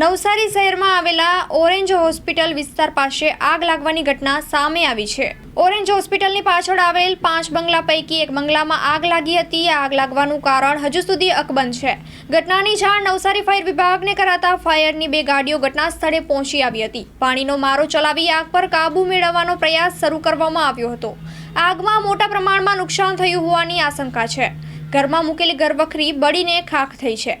નવસારી શહેરમાં આવેલા orange hospital વિસ્તાર પાસે આગ લાગવાની ઘટના સામે આવી છે. ઓરેન્જ હોસ્પિટલની પાછળ આવેલ પાંચ બંગલા પૈકી એક બંગલામાં આગ લાગી હતી. આગ લાગવાનું કારણ હજુ સુધી અકબંધ છે. ઘટનાની જાણ નવસારી ફાયર વિભાગને કરાતા ફાયરની બે ગાડીઓ ઘટના સ્થળે પહોંચી આવી હતી. પાણીનો મારો ચલાવી આગ પર કાબૂ મેળવવાનો પ્રયાસ શરૂ કરવામાં આવ્યો હતો. આગમાં મોટા પ્રમાણમાં નુકસાન થયું હોવાની આશંકા છે. ઘરમાં મૂકેલી ઘરવખરી બળીને ખાખ થઈ છે.